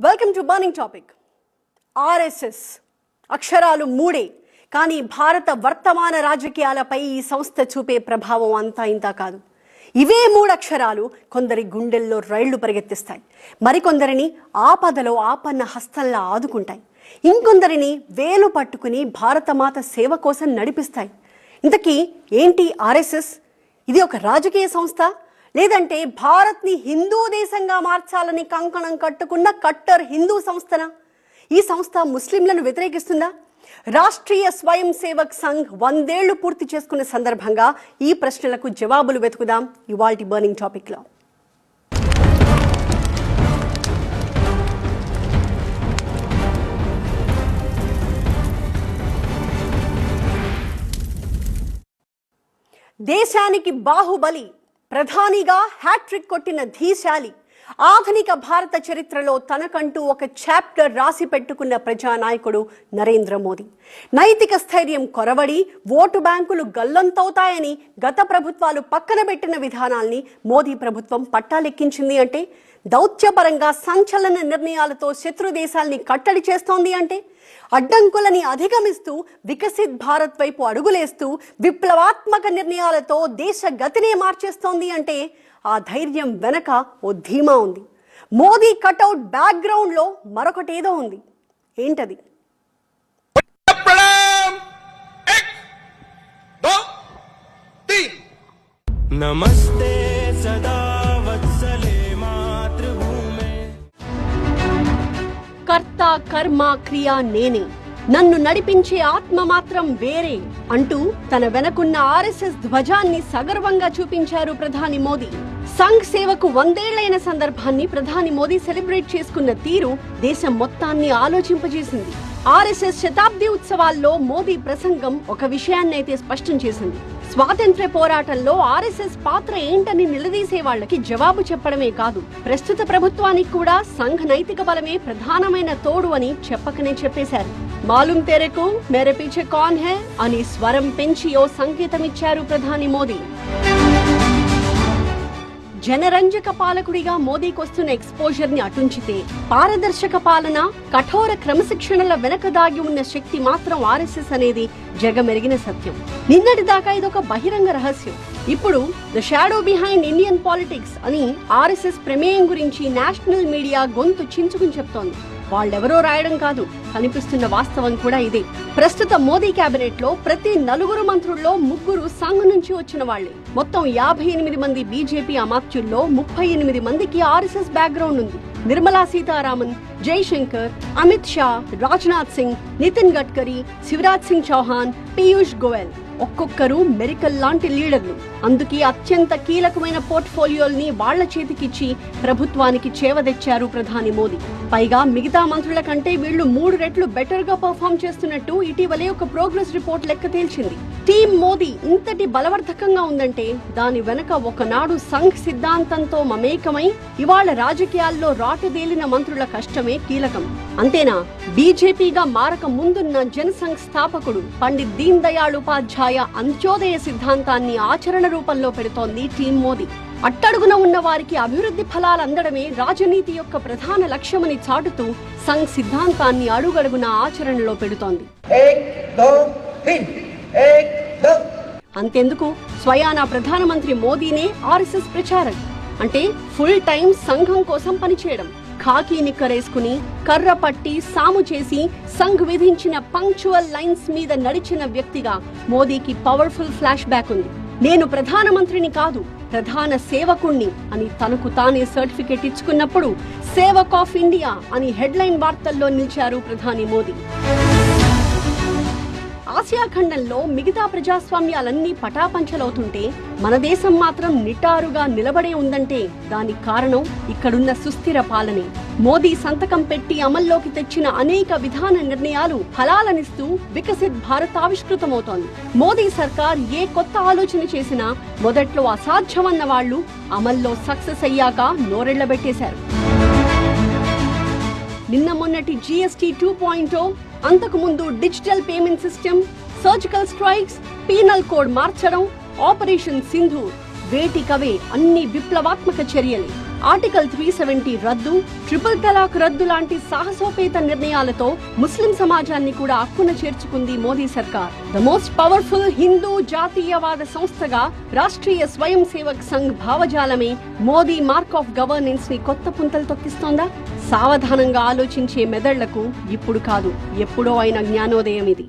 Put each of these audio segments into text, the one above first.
Welcome to burning topic RSS అక్షరాలు మూడే కానీ భారత వర్తమాన రాజకీయాలపై ఈ సంస్థ చూపే ప్రభావం అంతా ఇంత కాదు. ఇవే మూడు అక్షరాలు కొందరి గుండెల్లో రైళ్ళు పరిగెత్తిస్తాయి. మరికొందరిని ఆపదలో ఆపన్న హస్తల్లా ఆదుకుంటాయి. ఇంకొందరిని వేలు పట్టుకుని భారతమాత సేవ కోసం నడిపిస్తాయి. ఇంతకీ ఏంటి ఆర్ఎస్ఎస్ ఇది ఒక రాజకీయ సంస్థ? లేదంటే భారత్ని హిందూ దేశంగా మార్చాలని కంకణం కట్టుకున్న కట్టర్ హిందూ సంస్థన? ఈ సంస్థ ముస్లింలను వ్యతిరేకిస్తుందా? రాష్ట్రీయ స్వయం సేవక్ సంఘ్ వందేళ్ళు పూర్తి చేసుకున్న సందర్భంగా ఈ ప్రశ్నలకు జవాబులు వెతుకుదాం ఇవాల్టి బర్నింగ్ టాపిక్లో. దేశానికి బాహుబలి ప్రధానిగా హ్యాట్రిక్ కొట్టిన ధీశాలి ఆధునిక భారత చరిత్రలో తనకంటూ ఒక చాప్టర్ రాసి పెట్టుకున్న ప్రజానాయకుడు నరేంద్ర మోదీ. నైతిక స్థైర్యం కొరవడి ఓటు బ్యాంకులు గల్లంతవుతాయని గత ప్రభుత్వాలు పక్కన పెట్టిన విధానాల్ని మోదీ ప్రభుత్వం పట్టాలెక్కించింది అంటే దౌత్యపరంగా సంచలన నిర్ణయాలతో శత్రు దేశాల్ని కట్టడి చేస్తోంది అంటే అడ్డంకులని అధిగమిస్తూ వికసిత్ భారత్ వైపు అడుగులేస్తూ విప్లవాత్మక నిర్ణయాలతో దేశ గతినే మార్చేస్తోంది అంటే ఆ ధైర్యం వెనక ఓ ధీమా ఉంది. మోదీ కటౌట్ బ్యాక్గ్రౌండ్లో మరొకటేదో ఉంది. ఏంటది? నమస్తే సదా కర్త కర్మ క్రియ నేనే. నన్ను నడిపించే ఆత్మ మాత్రం వేరే అంటూ తన వెనకున్న ఆర్ఎస్ఎస్ ధ్వజాన్ని సగర్వంగా చూపించారు ప్రధాని మోదీ. సంఘ్ సేవకు వందేళ్ళైన సందర్భాన్ని ప్రధాని మోదీ సెలబ్రేట్ చేసుకున్న తీరు దేశం మొత్తాన్ని ఆలోచింపజేసింది. ఆర్ఎస్ఎస్ శతాబ్ది ఉత్సవాల్లో మోదీ ప్రసంగం ఒక విషయాన్నైతే స్పష్టం చేసింది. స్వాతంత్ర్య పోరాటంలో ఆర్ఎస్ఎస్ పాత్ర ఏంటని నిలదీసే వాళ్ళకి జవాబు చెప్పడమే కాదు ప్రస్తుత ప్రభుత్వానికి కూడా సంఘ్ నైతిక బలమే ప్రధానమైన తోడు అని చెప్పకనే చెప్పేశారు. మాలూం తెరకు మేరే పీछे కాన్ హే అని స్వరం పెంచి ఓ సంకేతమిచ్చారు ప్రధాని మోదీ. జనరంజక పాలకుడిగా మోదీకొస్తున్న ఎక్స్పోజర్ని అటుంచితే పారదర్శక పాలన కఠోర క్రమశిక్షణల వెనక దాగి ఉన్న శక్తి మాత్రం ఆర్ఎస్ఎస్ అనేది జగమెరిగిన సత్యం. నిన్నటి దాకా ఇదొక బహిరంగ రహస్యం. ఇప్పుడు the shadow behind Indian politics అని ఆర్ఎస్ఎస్ ప్రమేయం గురించి నేషనల్ మీడియా గొంతు చించుకుని చెప్తోంది. వాళ్ళెవరో రాయడం కాదు. కనిపిస్తున్న వాస్తవం కూడా ఇదే. ప్రస్తుత మోదీ కేబినెట్లో ప్రతి నలుగురు మంత్రుల్లో ముగ్గురు సంఘ్ నుంచి వచ్చిన వాళ్ళే మొత్తం యాభై ఎనిమిది మంది బీజేపీ అమాత్యుల్లో ముప్పై ఎనిమిది మందికి ఆర్ఎస్ఎస్ బ్యాక్గ్రౌండ్ ఉంది. నిర్మలా సీతారామన్ జైశంకర్ అమిత్ షా రాజ్నాథ్ సింగ్ నితిన్ గడ్కరీ శివరాజ్ సింగ్ చౌహాన్ పీయూష్ గోయల్. ఒక్కొక్కరు మెరికల్ లాంటి లీడర్లు. అందుకే అత్యంత కీలకమైన పోర్ట్ఫోలియోల్ని వాళ్ళ చేతికిచ్చి ప్రభుత్వానికి చేవదెచ్చారు ప్రధాని మోదీ. పైగా మిగతా మంత్రుల కంటే వీళ్ళు మూడు రెట్లు బెటర్గా పర్ఫామ్ చేస్తున్నట్టు ఇటీవలే ఒక ప్రోగ్రెస్ రిపోర్ట్ లెక్క తేల్చింది. టీం మోదీ ఇంతటి బలవర్ధకంగా ఉందంటే దాని వెనక ఒకనాడు సంఘ్ సిద్ధాంతంతో మమేకమై ఇవాళ రాజకీయాల్లో రాటుదేలిన మంత్రుల కష్టమే కీలకం. అంతేనా? బీజేపీగా మారక ముందున్న జనసంఘ్ స్థాపకుడు పండిత్ దీన్ దయాళ్ ఉపాధ్యాయ ఉపాధ్యాయ అంత్యోదయ సిద్ధాంతాన్ని ఆచరణ రూపంలో పెడుతోంది టీం మోదీ. అట్టడుగున ఉన్న వారికి అభివృద్ధి ఫలాలు అందడమే రాజనీతి యొక్క ప్రధాన లక్ష్యమని చాటుతూ సంఘ్ సిద్ధాంతాన్ని అడుగడుగున ఆచరణలో పెడుతోంది. అంతెందుకు? స్వయానా ప్రధానమంత్రి మోదీనే ఆర్ఎస్ఎస్ ప్రచారం అంటే ఫుల్ టైం సంఘం కోసం పనిచేయడం. ఖాకీ నిక్కరేసుకుని కర్ర పట్టి సాము చేసి సంఘ్ విధించిన పంక్చువల్ లైన్స్ మీద నడిచిన వ్యక్తిగా మోదీకి పవర్ఫుల్ ఫ్లాష్ బ్యాక్ ఉంది. నేను ప్రధానమంత్రిని కాదు ప్రధాన సేవకుణ్ణి అని తనకు తానే సర్టిఫికెట్ ఇచ్చుకున్నప్పుడు సేవక్ ఆఫ్ ఇండియా అని హెడ్లైన్ వార్తల్లో నిలిచారు ప్రధాని మోదీ. ఆసియా ఖండంలో మిగతా ప్రజాస్వామ్యాలన్నీ పటాపంచలవుతుంటే మన దేశం మాత్రం నిటారుగా నిలబడే ఉందంటే దానికి కారణం ఇక్కడున్న సుస్థిర పాలనే. మోదీ సంతకం పెట్టి అమల్లోకి తెచ్చిన అనేక విధాన నిర్ణయాలు ఫలాలనిస్తూ వికసిత్ భారత్ ఆవిష్కృతమవుతోంది. మోదీ సర్కార్ ఏ కొత్త ఆలోచన చేసినా మొదట్లో అసాధ్యమన్న వాళ్ళు అమల్లో సక్సెస్ అయ్యాక నోరెళ్ళబెట్టేశారు నిన్న మొన్నటి జీఎస్టీ టూ పాయింట్ అంతకు ముందు digital payment system surgical strikes penal code మార్చడం ఆపరేషన్ సింధు వేటికవే అన్ని విప్లవాత్మక చర్యలే. ఆర్టికల్ త్రీ సెవెంటీ రద్దు ట్రిపుల్ తలాక్ రద్దు లాంటి సాహసోపేత నిర్ణయాలతో ముస్లిం సమాజాన్ని కూడా అక్కున చేర్చుకుంది మోదీ సర్కార్. ద మోస్ట్ పవర్ఫుల్ హిందూ జాతీయవాద సంస్థగా రాష్ట్రీయ స్వయం సేవక్ సంఘ్ భావజాలమే మోదీ మార్క్ ఆఫ్ గవర్నెన్స్ని కొత్త పుంతలు తొక్కిస్తోందా? సావధానంగా ఆలోచించే మెదళ్ళకు ఇప్పుడు కాదు ఎప్పుడో అయిన జ్ఞానోదయం ఇది.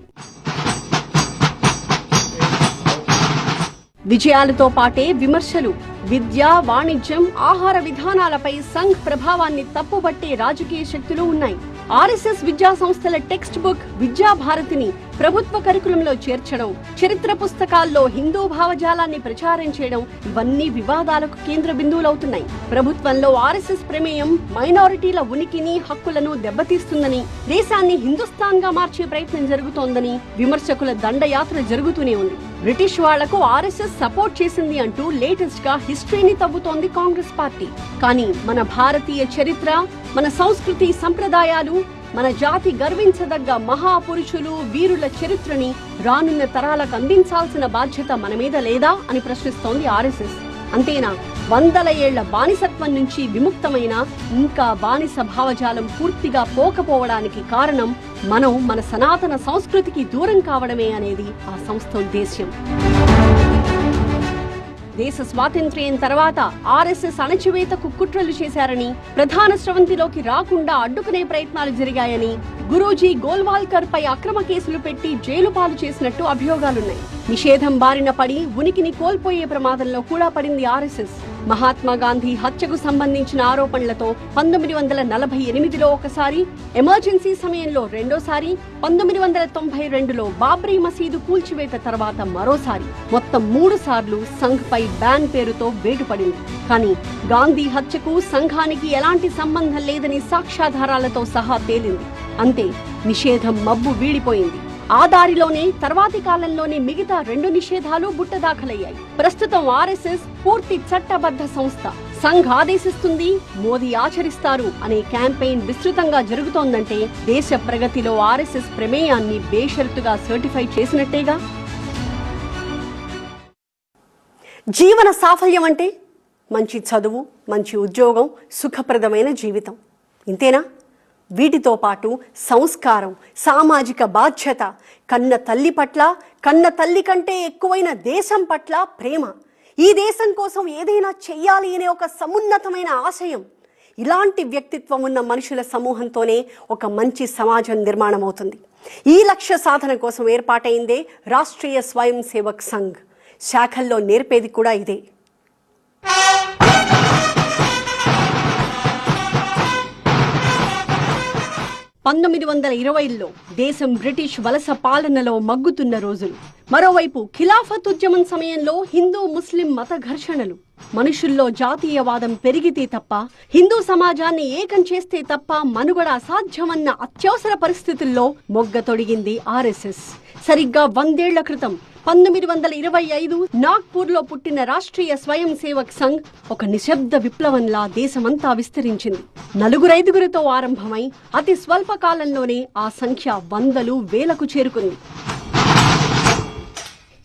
విజయాలతో పాటే విమర్శలు విద్య వాణిజ్యం ఆహార విధానాలపై సంఘ్ ప్రభావాన్ని తప్పుబట్టే రాజకీయ శక్తులు ఉన్నాయి. ఆర్ఎస్ఎస్ విద్యా సంస్థల టెక్స్ట్ బుక్ విద్యా భారతిని ప్రభుత్వ కరికులంలో చేర్చడం చరిత్ర పుస్తకాల్లో హిందూ భావజాలాన్ని ప్రచారం చేయడం ఇవన్నీ వివాదాలకు కేంద్ర బిందువులవుతున్నాయి. ప్రభుత్వంలో ఆర్ఎస్ఎస్ ప్రమేయం మైనారిటీల ఉనికిని హక్కులను దెబ్బతీస్తుందని దేశాన్ని హిందుస్థాన్గా మార్చే ప్రయత్నం జరుగుతోందని విమర్శకుల దండయాత్ర జరుగుతూనే ఉంది. బ్రిటిష్ వాళ్ళకు ఆర్ఎస్ఎస్ సపోర్ట్ చేసింది అంటూ లేటెస్ట్గా హిస్టరీని తవ్వుతోంది కాంగ్రెస్ పార్టీ. కానీ మన భారతీయ చరిత్ర మన సంస్కృతి సంప్రదాయాలు మన జాతి గర్వించదగ్గ మహాపురుషులు వీరుల చరిత్రని రానున్న తరాలకు అందించాల్సిన బాధ్యత మన మీద లేదా అని ప్రశ్నిస్తోంది ఆర్ఎస్ఎస్. అంతేనా? వందల ఏళ్ళ బానిసత్వం నుంచి విముక్తమైన ఇంకా బానిస భావజాలం పూర్తిగా పోకపోవడానికి కారణం మనం మన సనాతన సంస్కృతికి దూరం కావడమే అనేది ఆ సంస్థ ఉద్దేశ్యం. దేశ స్వాతంత్ర్యం తర్వాత ఆర్ఎస్ఎస్ అణచివేతకు కుట్రలు చేశారని ప్రధాన స్రవంతిలోకి రాకుండా అడ్డుకునే ప్రయత్నాలు జరిగాయని గురూజీ గోల్వాల్కర్ పై అక్రమ కేసులు పెట్టి జైలు పాలు చేసినట్టు అభియోగాలున్నాయి. నిషేధం బారిన పడి ఉనికిని కోల్పోయే ప్రమాదంలో కూడా పడింది ఆర్ఎస్ఎస్. మహాత్మా గాంధీ హత్యకు సంబంధించిన ఆరోపణలతో పంతొమ్మిది వందల నలభై ఎనిమిదిలో ఒకసారి ఎమర్జెన్సీ సమయంలో రెండోసారి పంతొమ్మిది వందల తొంభై రెండులో బాబ్రీ మసీదు కూల్చివేత తర్వాత మరోసారి. మొత్తం మూడు సార్లు సంఘ్ పై బ్యాన్ పేరుతో వేటుపడింది. కానీ గాంధీ హత్యకు సంఘానికి ఎలాంటి సంబంధం లేదని సాక్ష్యాధారాలతో సహా తేలింది. అంతే నిషేధం మబ్బు వీడిపోయింది. ఆ దారిలోనే తర్వాతి కాలంలోనే మిగతా రెండు నిషేధాలు బుట్టదాఖలయ్యాయి ప్రస్తుతం ఆర్ఎస్ఎస్ పూర్తి చట్టబద్ధ సంస్థ. సంఘ్ ఆదేశిస్తుంది మోదీ ఆచరిస్తారు అనే క్యాంపెయిన్ విస్తృతంగా జరుగుతోందంటే దేశ ప్రగతిలో ఆర్ఎస్ఎస్ ప్రమేయాన్ని బేషరతుగా సర్టిఫై చేసినట్టేగా? జీవన సాఫల్యం అంటే మంచి చదువు మంచి ఉద్యోగం సుఖప్రదమైన జీవితం. ఇంతేనా? వీటితో పాటు సంస్కారం సామాజిక బాధ్యత కన్న తల్లి పట్ల కన్న తల్లి కంటే ఎక్కువైన దేశం పట్ల ప్రేమ. ఈ దేశం కోసం ఏదైనా చెయ్యాలి అనే ఒక సమున్నతమైన ఆశయం. ఇలాంటి వ్యక్తిత్వం ఉన్న మనుషుల సమూహంతోనే ఒక మంచి సమాజం నిర్మాణం అవుతుంది ఈ లక్ష్య సాధన కోసం ఏర్పాటైందే రాష్ట్రీయ స్వయం సేవక్ సంఘ్. శాఖల్లో నేర్పేది కూడా ఇదే. పంతొమ్మిది వందల ఇరవైలో దేశం బ్రిటిష్ వలస పాలనలో మగ్గుతున్న రోజులు. మరోవైపు ఖిలాఫత్ ఉద్యమం సమయంలో హిందూ ముస్లిం మత ఘర్షణలు. మనుషుల్లో జాతీయవాదం పెరిగితే తప్ప హిందూ సమాజాన్ని ఏకం చేస్తే తప్ప మనుగడ అసాధ్యమన్న అత్యవసర పరిస్థితుల్లో మొగ్గ తొడిగింది ఆర్ఎస్ఎస్. సరిగ్గా వందేళ్ళ క్రితం పంతొమ్మిది వందల ఇరవై ఐదు నాగ్పూర్లో పుట్టిన రాష్ట్రీయ స్వయం సేవక్ సంఘ్ ఒక నిశ్శబ్ద విప్లవంలా దేశమంతా విస్తరించింది. నలుగురైదుగురితో ఆరంభమై అతి స్వల్ప కాలంలోనే ఆ సంఖ్య వందలు వేలకు చేరుకుంది.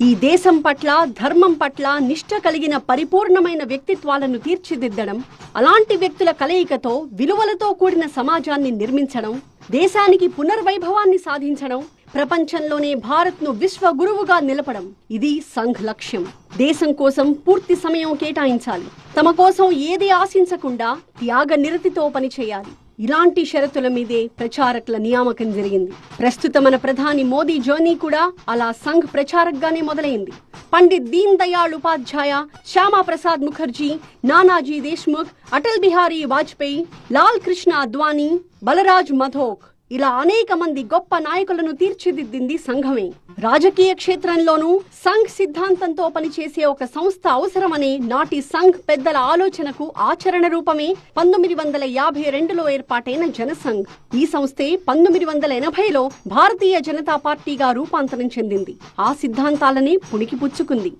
ఈ దేశం పట్ల ధర్మం పట్ల నిష్ఠ కలిగిన పరిపూర్ణమైన వ్యక్తిత్వాలను తీర్చిదిద్దడం అలాంటి వ్యక్తుల కలయికతో విలువలతో కూడిన సమాజాన్ని నిర్మించడం దేశానికి పునర్వైభవాన్ని సాధించడం ప్రపంచంలోనే భారత్ను విశ్వ గురువుగా నిలపడం ఇది సంఘ్ లక్ష్యం. దేశం కోసం పూర్తి సమయం కేటాయించాలి. తమ కోసం ఏది ఆశించకుండా త్యాగ నిరతితో పనిచేయాలి. ఇలాంటి షరతుల మీదే ప్రచారకుల నియామకం జరిగింది. ప్రస్తుత మన ప్రధాని మోదీ జర్నీ కూడా అలా సంఘ్ ప్రచారక్గానే మొదలైంది. పండిత్ దీన్ దయాళ్ ఉపాధ్యాయ శ్యామా ప్రసాద్ ముఖర్జీ నానాజీ దేశ్ముఖ్ అటల్ బిహారీ వాజ్పేయి లాల్ కృష్ణ అద్వానీ బలరాజ్ మధోక్. ఇలా అనేక మంది గొప్ప నాయకులను తీర్చిదిద్దింది సంఘమే. రాజకీయ క్షేత్రంలోనూ సంఘ్ సిద్ధాంతంతో పనిచేసే ఒక సంస్థ అవసరమనే నాటి సంఘ్ పెద్దల ఆలోచనకు ఆచరణ రూపమే పంతొమ్మిది వందల యాభై రెండులో ఏర్పాటైన జనసంఘ్. ఈ సంస్థే పంతొమ్మిది వందల ఎనభైలో భారతీయ జనతా పార్టీగా రూపాంతరం చెందింది. ఆ సిద్ధాంతాలనే పుణికిపుచ్చుకుంది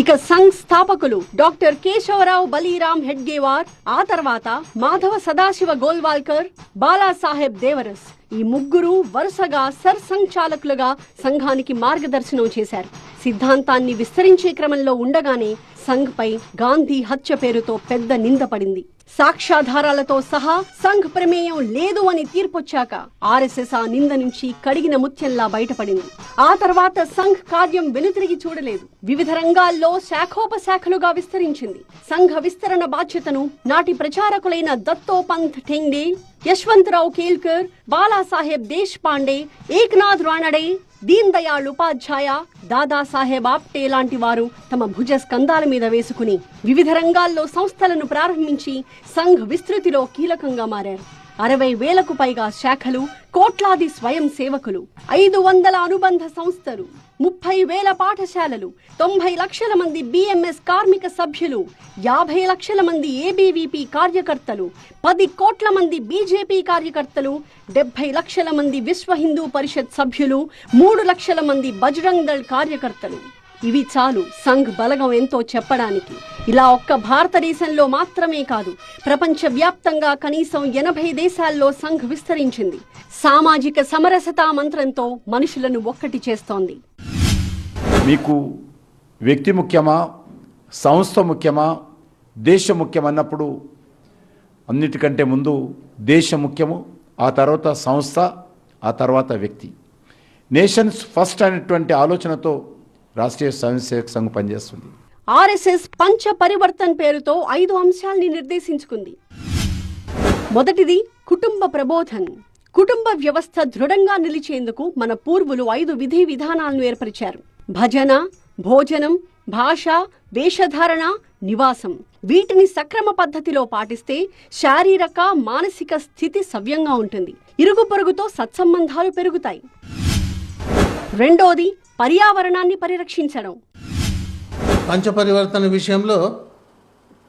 ఇక సంఘ్ స్థాపకులు డాక్టర్ కేశవరావు బలీరామ్ హెడ్గేవార్ ఆ తర్వాత మాధవ సదాశివ గోల్వాల్కర్ బాలాసాహెబ్ దేవరస్. ఈ ముగ్గురు వరుసగా సర్ సంచాలకులుగా సంఘానికి మార్గదర్శనం చేశారు. సిద్ధాంతాన్ని విస్తరించే క్రమంలో ఉండగానే సంఘ్ పై గాంధీ హత్య పేరుతో పెద్ద నింద పడింది. సాక్ష్యాధారాలతో సహా సంఘ్ ప్రమేయం లేదు అని తీర్పొచ్చాక ఆర్ఎస్ఎస్ ఆ నింద నుంచి కడిగిన ముత్యంలా బయటపడింది. ఆ తర్వాత సంఘ్ కార్యం వెనుతిరిగి చూడలేదు. వివిధ రంగాల్లో శాఖోపశాఖలుగా విస్తరించింది. సంఘ విస్తరణ బాధ్యతను నాటి ప్రచారకులైన దత్తోపంత్ ఠెంగ్డే యశ్వంతరావు కేల్కర్ బాలాసాహెబ్ దేశ్ పాండే ఏక్నాథ్ రాణడే దీన్ దయాళ్ ఉపాధ్యాయ దాదాసాహెబ్ ఆప్టే లాంటి వారు తమ భుజ స్కందాల మీద వేసుకుని వివిధ రంగాల్లో సంస్థలను ప్రారంభించి సంఘ్ విస్తృతిలో కీలకంగా మారారు. అరవై వేలకు పైగా శాఖలు కోట్లాది స్వయం సేవకులు ఐదు వందల అనుబంధ సంస్థలు. ముప్పై వేల పాఠశాలలు తొంభై లక్షల మంది బిఎంఎస్ కార్మిక సభ్యులు యాభై లక్షల మంది ఏబీవీపీ కార్యకర్తలు పది కోట్ల మంది బీజేపీ కార్యకర్తలు డెబ్బై లక్షల మంది విశ్వ హిందూ పరిషత్ సభ్యులు మూడు లక్షల మంది బజరంగ్ దళ్ కార్యకర్తలు. ఇవి చాలు సంఘ్ బలగం ఎంతో చెప్పడానికి. ఇలా ఒక్క భారతదేశంలో మాత్రమే కాదు ప్రపంచ వ్యాప్తంగా కనీసం ఎనభై దేశాల్లో సంఘ్ విస్తరించింది. సామాజిక సమరసతా మంత్రంతో మనుషులను ఒక్కటి చేస్తోంది. మీకు వ్యక్తి ముఖ్యమా సంస్థ ముఖ్యమా దేశం ముఖ్యమన్నప్పుడు అన్నిటికంటే ముందు దేశం ముఖ్యము ఆ తర్వాత సంస్థ ఆ తర్వాత వ్యక్తి. నేషన్స్ ఫస్ట్ అనేటువంటి ఆలోచనతో రాష్ట్రీయ స్వయం సంఘం పనిచేస్తుంది. ఆర్ఎస్ఎస్ పంచ పరివర్తన్ పేరుతో ఐదు అంశాల్ని నిర్దేశించుకుంది. మొదటిది కుటుంబ ప్రబోధన్. కుటుంబ వ్యవస్థ దృఢంగా నిలిచేందుకు మన పూర్వులు ఐదు విధి విధానాలను ఏర్పరిచారు. భజన భోజనం భాష వేషధారణ నివాసం. వీటిని సక్రమ పద్ధతిలో పాటిస్తే శారీరక మానసిక స్థితి సవ్యంగా ఉంటుంది. ఇరుగు పొరుగుతో సత్సంబంధాలు పెరుగుతాయి. రెండోది పర్యావరణాన్ని పరిరక్షించడం. పంచపరివర్తన విషయంలో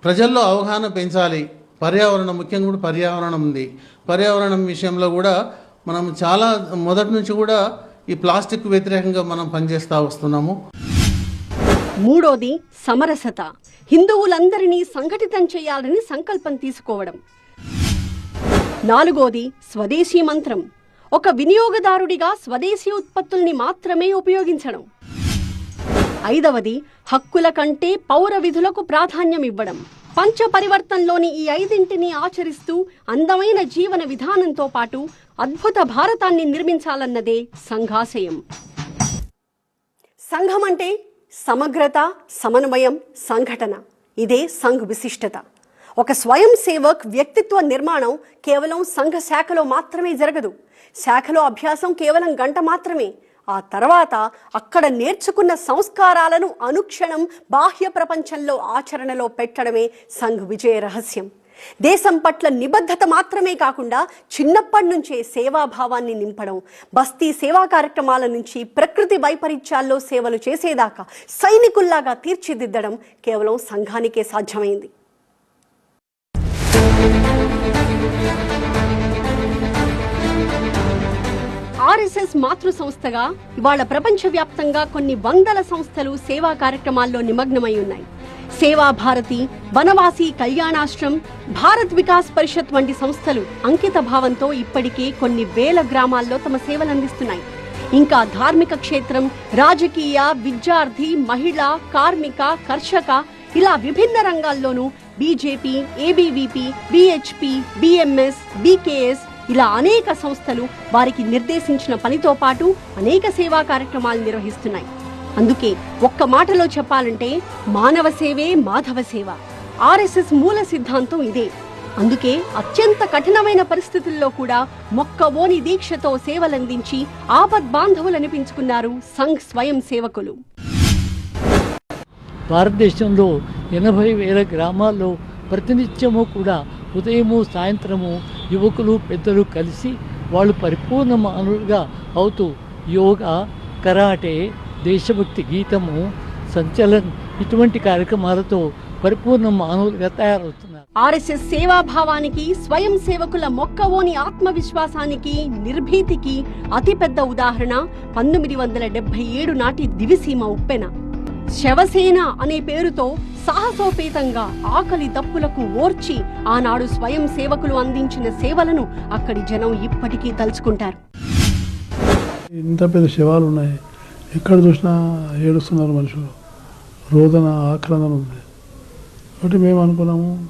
ప్రజల్లో అవగాహన పెంచాలి. పర్యావరణం ముఖ్యంగా కూడా పర్యావరణం ఉంది. పర్యావరణం విషయంలో కూడా మనం చాలా మొదటి నుంచి కూడా ఈ ప్లాస్టిక్ వ్యతిరేకంగా మనం పనిచేస్తూ వస్తున్నాము. మూడోది సమరసత. హిందువులందరినీ సంఘటితం చేయాలని సంకల్పం తీసుకోవడం. నాలుగోది స్వదేశీ మంత్రం. ఒక వినియోగదారుడిగా స్వదేశీ ఉత్పత్తుల్ని మాత్రమే ఉపయోగించడం. ఐదవది హక్కుల కంటే పౌర విధులకు ప్రాధాన్యం ఇవ్వడం. పంచ పరివర్తనలోని ఈ ఐదింటిని ఆచరిస్తూ అందమైన జీవన విధానంతో పాటు అద్భుత భారతాన్ని నిర్మించాలన్నదే సంఘాశయం. సంఘం అంటే సమగ్రత సమన్వయం సంఘటన. ఇదే సంఘ్ విశిష్టత. ఒక స్వయం సేవక్ వ్యక్తిత్వ నిర్మాణం కేవలం సంఘ శాఖలో మాత్రమే జరగదు. శాఖలో అభ్యాసం కేవలం గంట మాత్రమే. ఆ తర్వాత అక్కడ నేర్చుకున్న సంస్కారాలను అనుక్షణం బాహ్య ప్రపంచంలో ఆచరణలో పెట్టడమే సంఘ్ విజయ రహస్యం. దేశం పట్ల నిబద్ధత మాత్రమే కాకుండా చిన్నప్పటి నుంచే సేవాభావాన్ని నింపడం బస్తీ సేవా కార్యక్రమాల నుంచి ప్రకృతి వైపరీత్యాల్లో సేవలు చేసేదాకా సైనికుల్లాగా తీర్చిదిద్దడం కేవలం సంఘానికే సాధ్యమైంది. ఆర్ఎస్ఎస్ మాతృ సంస్థగా ఇవాళ ప్రపంచవ్యాప్తంగా కొన్ని వందల సంస్థలు సేవా కార్యక్రమాల్లో నిమగ్నమై ఉన్నాయి. సేవా భారతి వనవాసి కళ్యాణాశ్రం భారత్ వికాస్ పరిషత్ వంటి సంస్థలు అంకిత భావంతో ఇప్పటికే కొన్ని వేల గ్రామాల్లో తమ సేవలందిస్తున్నాయి ఇంకా ధార్మిక క్షేత్రం రాజకీయ విద్యార్థి మహిళ కార్మిక కర్షక ఇలా విభిన్న రంగాల్లోనూ BJP ABVP VHP BMS BKS ఇలా అనేక సంస్థలు వారికి నిర్దేశించిన పనితో పాటు అనేక సేవా కార్యక్రమాలు నిర్వహిస్తున్నాయి. అందుకే ఒక్క మాటలో చెప్పాలంటే మానవ సేవే మాధవ సేవ. ఆర్ఎస్ఎస్ మూల సిద్ధాంతం ఇదే. అందుకే అత్యంత కఠినమైన పరిస్థితుల్లో కూడా మొక్క ఓని దీక్షతో సేవలందించి ఆపద్ బాంధవులనిపించుకున్నారు సంఘ్ స్వయం సేవకులు. భారతదేశంలో ఎనభై వేల గ్రామాల్లో ప్రతినిత్యము కూడా ఉదయము సాయంత్రము యువకులు పెద్దలు కలిసి వాళ్ళు పరిపూర్ణ మానవులుగా అవుతూ యోగా కరాటే దేశభక్తి గీతము సంచలన్ ఇటువంటి కార్యక్రమాలతో పరిపూర్ణ మానవులుగా తయారవుతున్నారు. ఆర్ఎస్ఎస్ సేవాభావానికి స్వయం సేవకుల మొక్కవోని ఆత్మవిశ్వాసానికి నిర్భీతికి అతిపెద్ద ఉదాహరణ పంతొమ్మిది వందల డెబ్బై ఏడు నాటి దివిసీమ ఉప్పెన. శవసేన అనే పేరుతో సాహసోపేతంగా ఆకలి దప్పులకు ఓర్చి ఆనాడు స్వయం సేవకులు అందించిన సేవలను అక్కడి జనం ఇప్పటికీ తలుచుకుంటారు. ఇంత పెద్ద శవాలు ఉన్నాయి ఎక్కడ చూసినా ఏడుస్తున్నారు మనుషులు. రోదన ఆక్రందన ఉంది. ఒకటి మేము అనుకున్నాము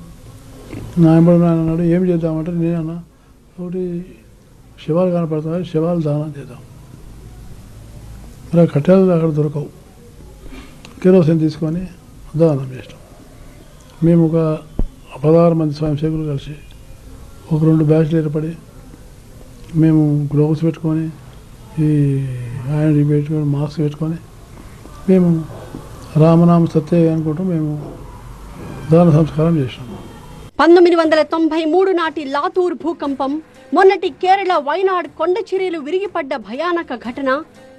నాయబడి నాయన అన్నాడు ఏం చేద్దామంటే నేను అన్నా. ఒకటి శివాలు కనపడుతున్నాయి శివాలు దానం చేద్దాం. మరి కట్టెలు అక్కడ దొరకవు. కిరోసిన్ తీసుకొని దానం చేసినాం. మేము ఒక పదహారు మంది స్వయం సేవకులు కలిసి ఒక రెండు బ్యాచ్లు ఏర్పడి మేము గ్లోవ్స్ పెట్టుకొని ఈ హ్యాండ్ పెట్టుకొని మాస్క్ పెట్టుకొని మేము రామనామ సత్య అనుకుంటూ మేము దాన సంస్కారం చేసినాం. పంతొమ్మిది వందల తొంభై మూడు నాటి లాతూర్ భూకంపం మొన్నటి కేరళ వైనాడ్ కొండ చర్యలు విరిగిపడ్డ భయానక ఘటన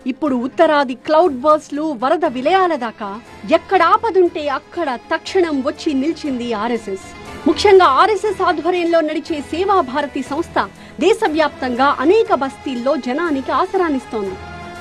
ఇప్పుడు ఉత్తరాది క్లౌడ్ బర్స్లు వరద విలయాల దాకా ఎక్కడ ఆపదుంటే అక్కడ తక్షణం వచ్చి నిలిచింది ఆర్ఎస్ఎస్. ముఖ్యంగా ఆర్ఎస్ఎస్ ఆధ్వర్యంలో నడిచే సేవా భారతి సంస్థ దేశవ్యాప్తంగా అనేక బస్తీల్లో జనానికి ఆసరానిస్తోంది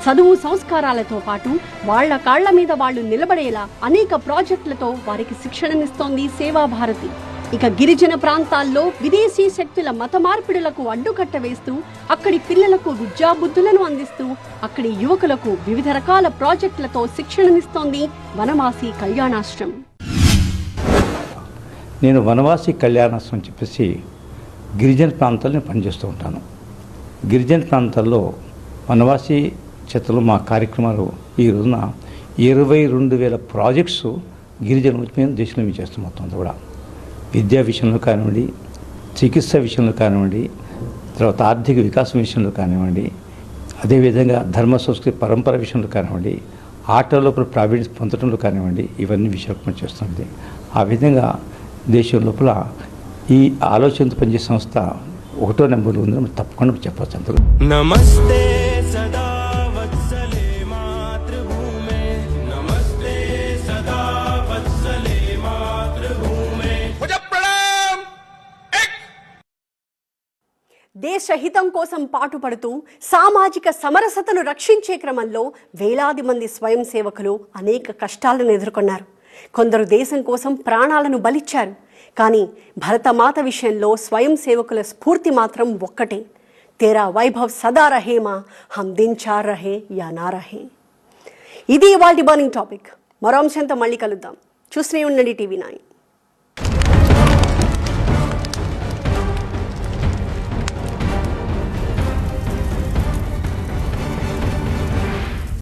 చదువు సంస్కారాలతో పాటు వాళ్ళ కాళ్ళ మీద వాళ్ళు నిలబడేలా అనేక ప్రాజెక్టులతో వారికి శిక్షణనిస్తోంది సేవా భారతి. ఇక గిరిజన ప్రాంతాల్లో విదేశీ శక్తుల మత మార్పిడులకు అడ్డుకట్ట వేస్తూ అక్కడి పిల్లలకు విద్యాబుద్ధులను అందిస్తూ అక్కడి యువకులకు వివిధ రకాల ప్రాజెక్టులతో శిక్షణనిస్తోంది వనవాసి కళ్యాణాశ్రమం. నేను వనవాసి కళ్యాణస్ అని చెప్పేసి గిరిజన ప్రాంతాల్లో నేను పనిచేస్తూ ఉంటాను. గిరిజన ప్రాంతాల్లో వనవాసి చేతలు మా కార్యక్రమాలు ఈ రోజున ఇరవై రెండు వేల ప్రాజెక్ట్స్ గిరిజన మేము దేశంలో మేము చేస్తాం మొత్తం అంతా కూడా. విద్యా విషయంలో కానివ్వండి చికిత్స విషయంలో కానివ్వండి తర్వాత ఆర్థిక వికాసం విషయంలో కానివ్వండి అదేవిధంగా ధర్మ సంస్కృతి పరంపర విషయంలో కానివ్వండి ఆటల్లో ప్రావీణ్యం పొందడంలో కానివ్వండి ఇవన్నీ విశాఖపట్నం చేస్తుంది ఆ విధంగా దేశం లోపల ఈ ఆలోచనతో పనిచేసే సంస్థ ఒకటో నెంబర్ ఉందని తప్పకుండా చెప్పవచ్చు అందుకు నమస్తే దేశ హితం కోసం పాటుపడుతూ సామాజిక సమరసతను రక్షించే క్రమంలో వేలాది మంది స్వయం సేవకులు అనేక కష్టాలను ఎదుర్కొన్నారు. కొందరు దేశం కోసం ప్రాణాలను బలిచ్చారు. కానీ భరతమాత విషయంలో స్వయం సేవకుల స్ఫూర్తి మాత్రం ఒక్కటే. తేరా వైభవ్ సదా రహేమా హమ్ దిన్ చార్ రహే యా నా రహే. ఇది ఇవాళ బర్నింగ్ టాపిక్ మరో అంశంతో మళ్ళీ కలుద్దాం. చూస్తూనే ఉండండి టీవీ నైన్.